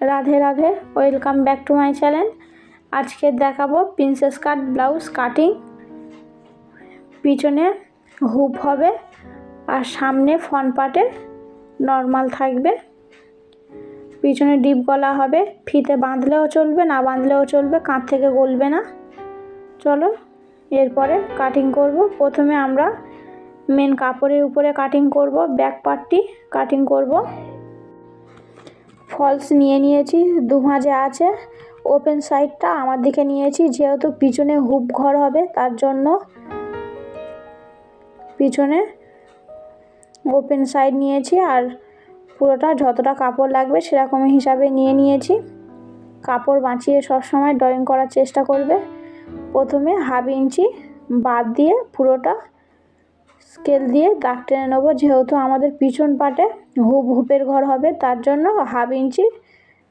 Radhe Radhe welcome back to my channel আজকে দেখাবো princess কাট blouse cutting পিছনে হুপ হবে আর সামনে ফন পার্টে নর্মাল থাকবে। পিছনে ডিপ গলা হবে, ফিতে বাঁধলেও চলবে, না বাঁধলেও চলবে, কাঁধ থেকে গলবে না। চলো, এরপরে কাটিং করব। প্রথমে আমরা মেন কাপড়ের উপরে কাটিং করব ব্যাক পার্টটি কাটিং করব। ফলস নিয়ে নিয়েছি দু আছে। ওপেন সাইডটা আমার দিকে নিয়েছি, যেহেতু পিছনে হুপ ঘর হবে, তার জন্য পিছনে ওপেন সাইড নিয়েছি আর পুরোটা যতটা কাপড় লাগবে সেরকম হিসাবে নিয়ে নিয়েছি। কাপড় বাঁচিয়ে সবসময় ড্রয়িং করার চেষ্টা করবে। প্রথমে হাফ ইঞ্চি বাদ দিয়ে পুরোটা স্কেল দিয়ে দাগ টেনে নেব, যেহেতু আমাদের পিছন পাটে হুপ হুপের ঘর হবে, তার জন্য হাফ ইঞ্চি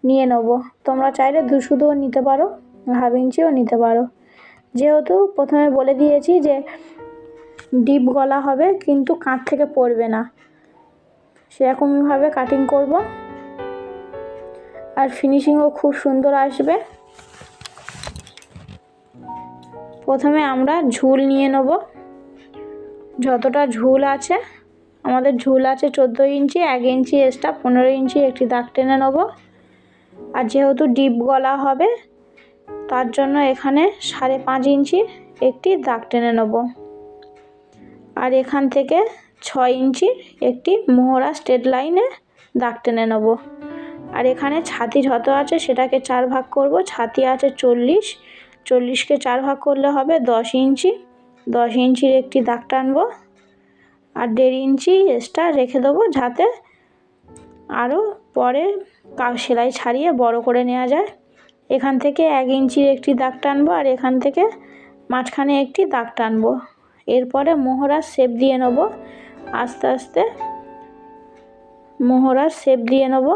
নিয়ে নেব। তোমরা চাইলে দু শুধুও নিতে পারো, হাফ ইঞ্চিও নিতে পারো। যেহেতু প্রথমে বলে দিয়েছি যে ডিপ গলা হবে, কিন্তু কাঁধ থেকে পড়বে না। সেরকমভাবে কাটিং করব। আর ফিনিশিংও খুব সুন্দর আসবে। প্রথমে আমরা ঝুল নিয়ে নেব। যতটা ঝুল আছে, আমাদের ঝুল আছে চোদ্দ ইঞ্চি, এক ইঞ্চি এক্সট্রা পনেরো ইঞ্চি একটি দাগ টেনে নেব। আর যেহেতু ডিপ গলা হবে, তার জন্য এখানে সাড়ে পাঁচ ইঞ্চি একটি দাগ টেনে নেব। আর এখান থেকে ছয় ইঞ্চি একটি মোহরা স্ট্রেট লাইনে দাগ টেনে নেব। আর এখানে ছাতি যত আছে সেটাকে চার ভাগ করব, ছাতি আছে চল্লিশ, চল্লিশকে চার ভাগ করলে হবে দশ ইঞ্চি। দশ ইঞ্চির একটি দাগ টানবো আর দেড় ইঞ্চি এক্সট্রা রেখে দেবো যাতে আরও পরে সেলাই ছাড়িয়ে বড় করে নেওয়া যায়। এখান থেকে এক ইঞ্চির একটি দাগ টানবো আর এখান থেকে মাঝখানে একটি দাগ টানবো। এরপরে মোহরার শেপ দিয়ে নেব। আস্তে আস্তে মোহরার শেপ দিয়ে নেব।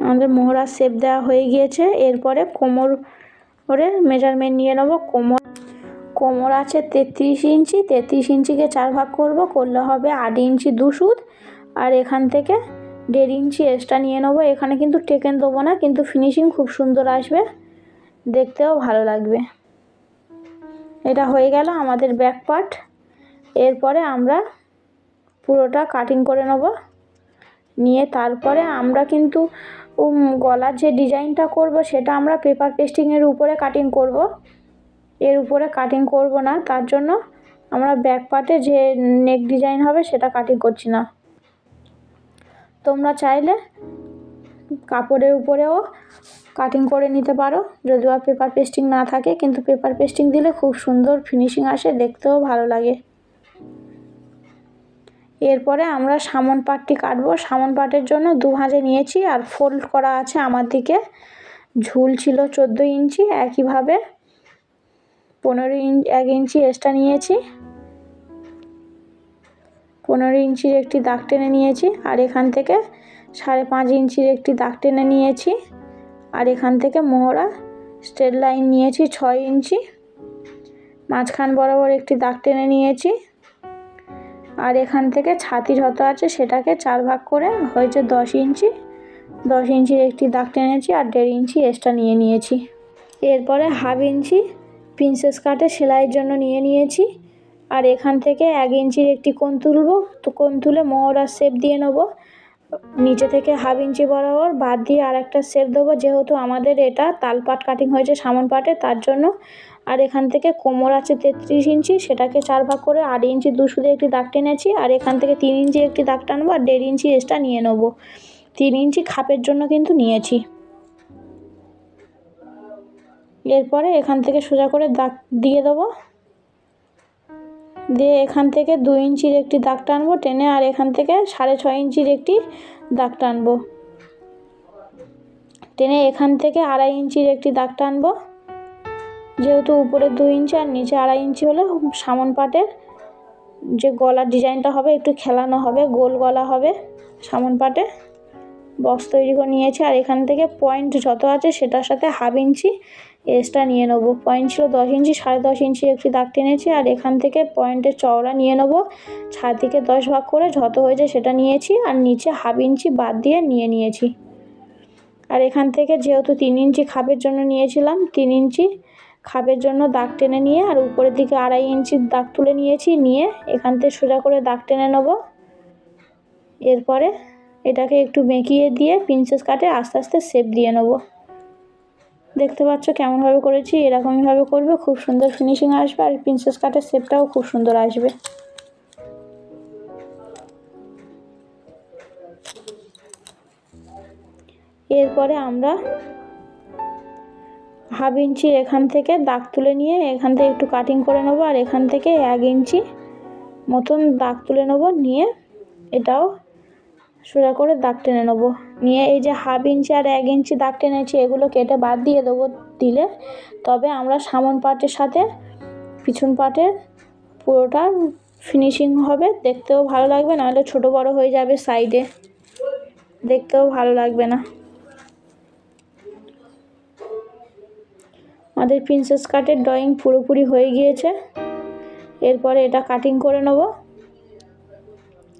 আমাদের মোহরার শেপ দেওয়া হয়ে গিয়েছে। এরপরে কোমর করে মেজারমেন্ট নিয়ে নেব। কোমর কোমর আছে তেত্রিশ ইঞ্চি, তেত্রিশ ইঞ্চিকে চার ভাগ করব, করলে হবে আট ইঞ্চি দু সুদ আর এখান থেকে দেড় ইঞ্চি এক্সট্রা নিয়ে নেব। এখানে কিন্তু টেকেন দেবো না, কিন্তু ফিনিশিং খুব সুন্দর আসবে। দেখতেও ভালো লাগবে। এটা হয়ে গেল আমাদের ব্যাক পার্ট এরপরে আমরা পুরোটা কাটিং করে নেব। নিয়ে তারপরে আমরা কিন্তু গলার যে ডিজাইনটা করব সেটা আমরা পেপার পেস্টিংয়ের উপরে কাটিং করব। এর উপরে কাটিং করব না, তার জন্য আমরা ব্যাক পার্টে যে নেক ডিজাইন হবে সেটা কাটিং করছি না। তোমরা চাইলে কাপড়ের উপরেও কাটিং করে নিতে পারো যদি বা পেপার পেস্টিং না থাকে, কিন্তু পেপার পেস্টিং দিলে খুব সুন্দর ফিনিশিং আসে, দেখতেও ভালো লাগে। এরপরে আমরা সামন পাটটি কাটবো। সামন পাটের জন্য দু ভাঁজে নিয়েছি আর ফোল্ড করা আছে আমার দিকে। ঝুল ছিল চোদ্দ ইঞ্চি, একইভাবে পনেরো ইঞ্চ এক ইঞ্চি এক্সট্রা নিয়েছি। পনেরো ইঞ্চির একটি দাগ টেনে নিয়েছি আর এখান থেকে সাড়ে পাঁচ ইঞ্চির একটি দাগ টেনে নিয়েছি। আর এখান থেকে মোহরা স্ট্রেট লাইন নিয়েছি ছয় ইঞ্চি। মাঝখান বরাবর একটি দাগ টেনে নিয়েছি। আর এখান থেকে ছাতি যত আছে সেটাকে চার ভাগ করে হয়েছে দশ ইঞ্চি। দশ ইঞ্চির একটি দাগ টেনেছি আর দেড় ইঞ্চি এক্সট্রা নিয়ে নিয়েছি। এরপরে হাফ ইঞ্চি প্রিন্সেস কাটে সেলাইয়ের জন্য নিয়ে নিয়েছি। আর এখান থেকে এক ইঞ্চির একটি কোন তুলবো, তো কোন তুলে মোহরার শেপ দিয়ে নেব। নিচে থেকে হাফ ইঞ্চি বরাবর বাদ দিয়ে আর একটা শেপ দেবো, যেহেতু আমাদের এটা তালপাট কাটিং হয়েছে সামন পাটে, তার জন্য আর এখান থেকে কোমর আছে তেত্রিশ ইঞ্চি, সেটাকে চার ভাগ করে আট ইঞ্চি দু সুদে একটি দাগ টেনেছি আর এখান থেকে তিন ইঞ্চি একটি দাগ টানবো আর দেড় ইঞ্চি এক্সট্রা নিয়ে নেব। তিন ইঞ্চি খাপের জন্য কিন্তু নিয়েছি। এরপরে এখান থেকে সোজা করে দাগ দিয়ে দেবো। দিয়ে এখান থেকে দু ইঞ্চির একটি দাগ টানবো, টেনে আর এখান থেকে সাড়ে ছয় ইঞ্চির একটি দাগ টানবো। টেনে এখান থেকে আড়াই ইঞ্চির একটি দাগ টানবো। যেহেতু উপরে দু ইঞ্চি আর নিচে আড়াই ইঞ্চি হলে সামন পাটের যে গলার ডিজাইনটা হবে, একটু খেলানো হবে, গোল গলা হবে সামন পাটে। বক্স তৈরি করে নিয়েছি আর এখান থেকে পয়েন্ট যত আছে সেটার সাথে হাফ ইঞ্চি এক্সট্রা নিয়ে নেব। পয়েন্ট ছিল দশ ইঞ্চি, সাড়ে দশ ইঞ্চি একটি দাগ টেনেছি আর এখান থেকে পয়েন্টের চওড়া নিয়ে নেব। ছাদ থেকে দশ ভাগ করে যত হয়েছে সেটা নিয়েছি আর নিচে হাফ ইঞ্চি বাদ দিয়ে নিয়ে নিয়েছি। আর এখান থেকে যেহেতু তিন ইঞ্চি খাপের জন্য নিয়েছিলাম, তিন ইঞ্চি খাপের জন্য দাগ টেনে নিয়ে আর উপরের দিকে আড়াই ইঞ্চির দাগ তুলে নিয়েছি, নিয়ে এখান থেকে সোজা করে দাগ টেনে নেব। এরপরে এটাকে একটু বেঁকিয়ে দিয়ে প্রিন্সেস কাটে আস্তে আস্তে শেপ দিয়ে নেব। দেখতে পাচ্ছ কেমনভাবে করেছি, এরকমইভাবে করবে, খুব সুন্দর ফিনিশিং আসবে আর প্রিন্সেস কাটের শেপটাও খুব সুন্দর আসবে। এরপরে আমরা হাফ ইঞ্চি এখান থেকে দাগ তুলে নিয়ে এখান থেকে একটু কাটিং করে নেব আর এখান থেকে এক ইঞ্চি মতন দাগ তুলে নেব, নিয়ে এটাও সোজা করে দাগ টেনে নেব। নিয়ে এই যে হাফ ইঞ্চি আর এক ইঞ্চি দাগ টেনেছি, এগুলো কেটে বাদ দিয়ে দেবো দিলে। তবে আমরা সামন পাটের সাথে পিছন পাটের পুরোটা ফিনিশিং হবে। দেখতেও ভালো লাগবে, নাহলে ছোট বড় হয়ে যাবে সাইডে দেখতেও ভালো লাগবে না। আমাদের প্রিন্সেস কাটের ড্রয়িং পুরোপুরি হয়ে গিয়েছে। এরপরে এটা কাটিং করে নেব।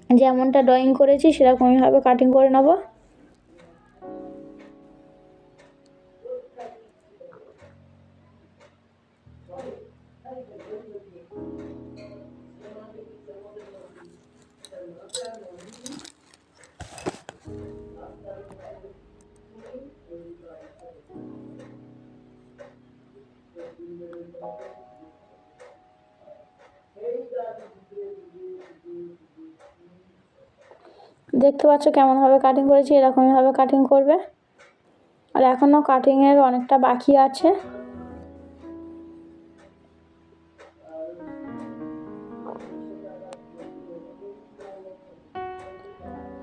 যেমনটা ড্রয়িং করেছি সেরকমইভাবে কাটিং করে নেব। দেখতে পাচ্ছ কেমনভাবে কাটিং করেছি, এরকমইভাবে কাটিং করবে। আর এখনও কাটিংয়ের অনেকটা বাকি আছে।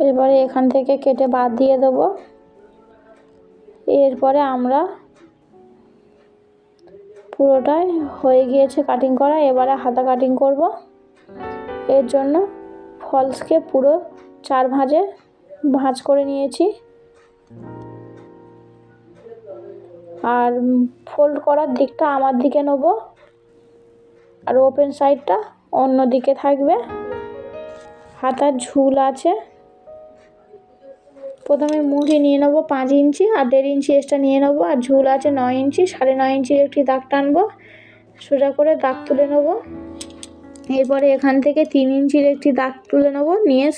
এরপরে এখান থেকে কেটে বাদ দিয়ে দেবো। এরপরে আমরা পুরোটাই হয়ে গিয়েছে কাটিং করা, এবারে হাতা কাটিং করব। এর জন্য ফলসকে পুরো চার ভাঁজে ভাঁজ করে নিয়েছি। আর ফোল্ড করার দিকটা আমার দিকে নেব। আর ওপেন সাইডটা অন্য দিকে থাকবে। হাতার ঝুল আছে। প্রথমে মুঠি নিয়ে নেব পাঁচ ইঞ্চি আর দেড় ইঞ্চি এক্সট্রা নিয়ে নেব। আর ঝুল আছে নয় ইঞ্চি, সাড়ে নয় ইঞ্চির একটি দাগ টানবো। সোজা করে দাগ তুলে নেব। এরপরে এখান থেকে তিন ইঞ্চির একটি দাগ তুলে নেব। নিয়ে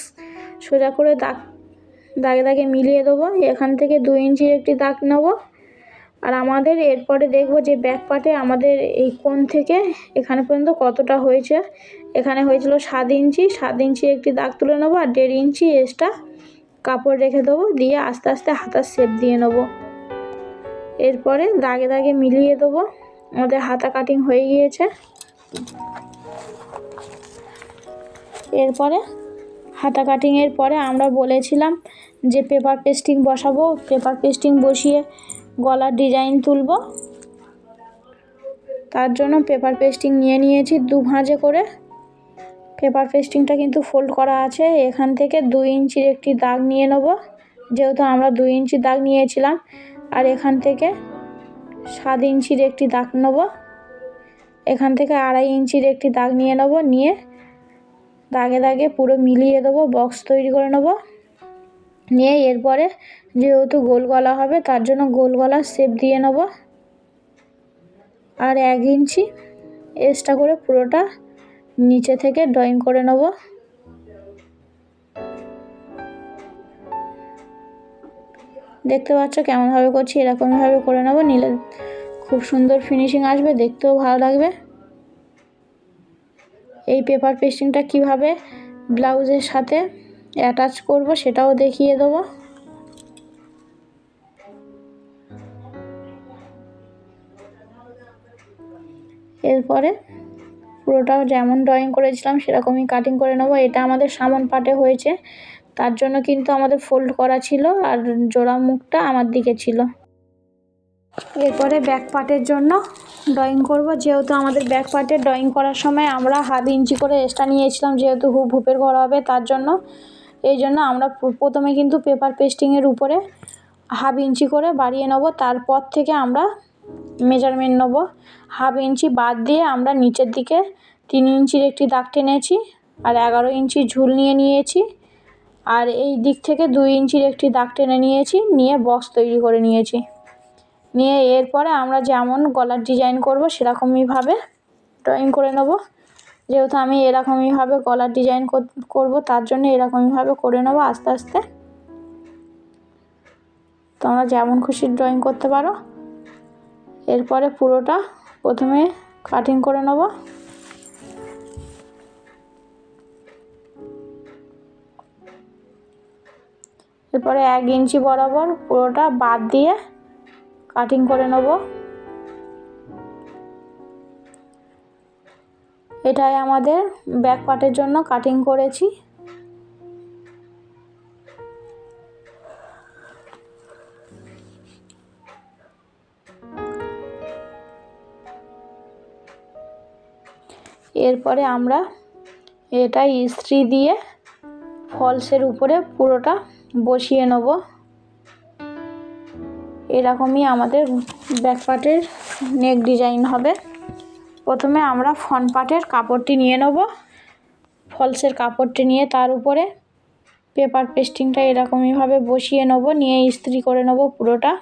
সোজা করে দাগ, দাগে দাগে মিলিয়ে দেবো। এখান থেকে দু ইঞ্চির একটি দাগ নেব। আর আমাদের এরপরে দেখব যে ব্যাক পার্টে আমাদের এই কোণ থেকে এখানে পর্যন্ত কতটা হয়েছে। এখানে হয়েছিল সাত ইঞ্চি সাত ইঞ্চি একটি দাগ তুলে নেব আর দেড় ইঞ্চি এক্সট্রা কাপড় রেখে দেবো। দিয়ে আস্তে আস্তে হাতার শেপ দিয়ে নেব। এরপরে দাগে দাগে মিলিয়ে দেবো। আমাদের হাতা কাটিং হয়ে গিয়েছে। এরপরে হাতা কাটিংয়ের পরে আমরা বলেছিলাম যে পেপার পেস্টিং বসাবো পেপার পেস্টিং বসিয়ে গলার ডিজাইন তুলব। তার জন্য পেপার পেস্টিং নিয়ে নিয়েছি দু ভাঁজে করে। পেপার পেস্টিংটা কিন্তু ফোল্ড করা আছে, এখান থেকে দুই ইঞ্চির একটি দাগ নিয়ে নেব। যেহেতু আমরা দুই ইঞ্চি দাগ নিয়েছিলাম, আর এখান থেকে সাত ইঞ্চির একটি দাগ নেব। এখান থেকে আড়াই ইঞ্চির একটি দাগ নিয়ে নেব, নিয়ে দাগে দাগে পুরো মিলিয়ে দেবো বক্স তৈরি করে নেব। নিয়ে এরপরে যেহেতু গোল গলা হবে, তার জন্য গোল গলার শেপ দিয়ে নেব। আর এক ইঞ্চি এক্সট্রা করে পুরোটা নিচে থেকে ড্রয়িং করে নেব। দেখতে পাচ্ছ কেমনভাবে করছি, এরকমভাবে করে নেব, নিলে খুব সুন্দর ফিনিশিং আসবে, দেখতেও ভালো লাগবে। এই পেপার পেস্টিংটা কীভাবে ব্লাউজের সাথে অ্যাটাচ করব সেটাও দেখিয়ে দেবো। এরপরে পুরোটাও যেমন ড্রয়িং করেছিলাম সেরকমই কাটিং করে নেব। এটা আমাদের সামন পাটে হয়েছে, তার জন্য কিন্তু আমাদের ফোল্ড করা ছিল আর জোড়া মুখটা আমার দিকে ছিল। এরপরে ব্যাক পার্টের জন্য ড্রয়িং করব। যেহেতু আমাদের ব্যাক পার্টে ড্রয়িং করার সময় আমরা হাফ ইঞ্চি করে এক্সট্রা নিয়েছিলাম, যেহেতু হুপ হুপের ঘর হবে, তার জন্য। এই জন্য আমরা প্রথমে কিন্তু পেপার পেস্টিংয়ের উপরে হাফ ইঞ্চি করে বাড়িয়ে নেব। তারপর থেকে আমরা মেজারমেন্ট নেব। হাফ ইঞ্চি বাদ দিয়ে আমরা নিচের দিকে তিন ইঞ্চির একটি দাগ টেনেছি আর এগারো ইঞ্চি ঝুল নিয়ে নিয়েছি আর এই দিক থেকে দুই ইঞ্চির একটি দাগ টেনে নিয়েছি, নিয়ে বক্স তৈরি করে নিয়েছি। নিয়ে এরপরে আমরা যেমন গলার ডিজাইন করব সেরকমইভাবে ড্রয়িং করে নেব। যেহেতু আমি এরকমইভাবে গলার ডিজাইন করব তার জন্য এরকমইভাবে করে নেব আস্তে আস্তে। তোমরা যেমন খুশি ড্রয়িং করতে পারো। এরপরে পুরোটা প্রথমে কাটিং করে নেব। এরপরে এক ইঞ্চি বরাবর পুরোটা বাদ দিয়ে কাটিং করে নেব। এটাই আমাদের ব্যাক পার্টের জন্য কাটিং করেছি। এরপরে আমরা এটা ইস্ত্রি দিয়ে ফলসের উপরে পুরোটা বসিয়ে নেব। এরকমই আমাদের ব্যাক পার্টের নেক ডিজাইন হবে। প্রথমে আমরা ফন পার্টের কাপড়টি নিয়ে নেব। ফলসের কাপড়টি নিয়ে তার উপরে পেপার পেস্টিংটা এরকমইভাবে বসিয়ে নেব, নিয়ে ইস্ত্রি করে নেব পুরোটা।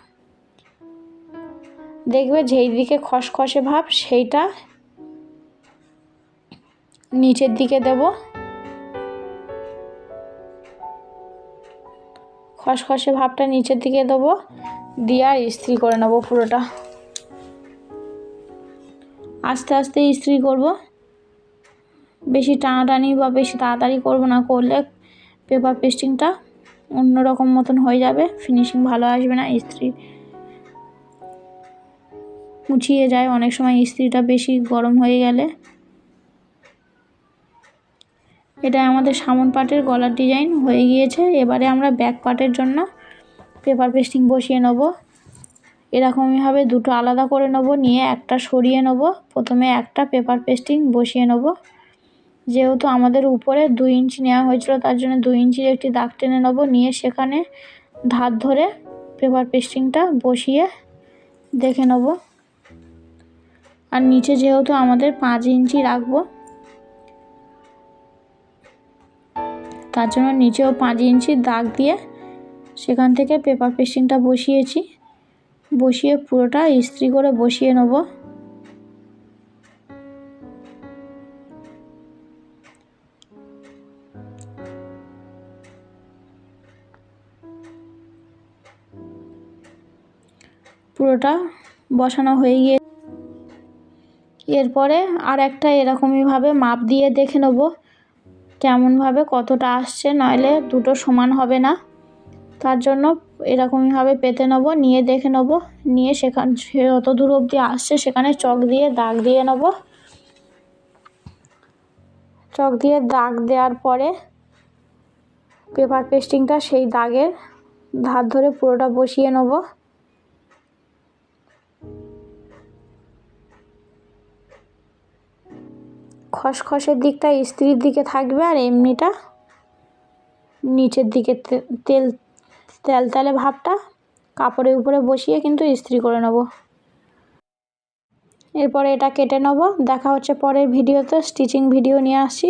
দেখবে যেই দিকে খসখসে ভাব, সেইটা নিচের দিকে দেব। খসখসে ভাবটা নিচের দিকে দেবো। দিয়ে আর ইস্ত্রি করে নেব পুরোটা। আস্তে আস্তে ইস্ত্রি করব। বেশি টানাটানি বা বেশি তাড়াতাড়ি করব না, করলে পেপার পেস্টিংটা অন্যরকম মতন হয়ে যাবে ফিনিশিং ভালো আসবে না, ইস্ত্রি মুছিয়ে যায়। অনেক সময় ইস্ত্রিটা বেশি গরম হয়ে গেলে। এটা আমাদের সামন পাটের গলার ডিজাইন হয়ে গিয়েছে। এবারে আমরা ব্যাক পাটের জন্য পেপার পেস্টিং বসিয়ে নেব। এরকমইভাবে দুটো আলাদা করে নেব, নিয়ে একটা সরিয়ে নেব। প্রথমে একটা পেপার পেস্টিং বসিয়ে নেব। যেহেতু আমাদের উপরে দুই ইঞ্চি নেওয়া হয়েছিল, তার জন্য দুই ইঞ্চির একটি দাগ টেনে নেব। নিয়ে সেখানে ধার ধরে পেপার পেস্টিংটা বসিয়ে দেখে নেব। আর নিচে যেহেতু আমাদের পাঁচ ইঞ্চি রাখব, তার জন্য নিচেও পাঁচ ইঞ্চির দাগ দিয়ে সেখান থেকে পেপার পেস্টিংটা বসিয়েছি। বসিয়ে পুরোটা ইস্ত্রি করে বসিয়ে নেব। পুরোটা বসানো হয়ে গিয়ে এরপরে আর একটা এরকমইভাবে মাপ দিয়ে দেখে নেব। কেমনভাবে কতটা আসছে, নইলে দুটো সমান হবে না। তার জন্য এরকমইভাবে পেতে নেব, নিয়ে দেখে নেব। নিয়ে সেখান, সে যত দূর অবধি আসছে সেখানে চক দিয়ে দাগ দিয়ে নেব। চক দিয়ে দাগ দেওয়ার পরে পেপার পেস্টিংটা সেই দাগের ধার ধরে পুরোটা বসিয়ে নেব। খসখসের দিকটা স্ত্রীর দিকে থাকবে আর এমনিটা নিচের দিকে তেল তেল তেলে ভাবটা, কাপড়ের উপরে বসিয়ে কিন্তু ইস্ত্রি করে নেব। এরপরে এটা কেটে নেব। দেখা হচ্ছে পরের ভিডিওতে স্টিচিং ভিডিও নিয়ে আসছি।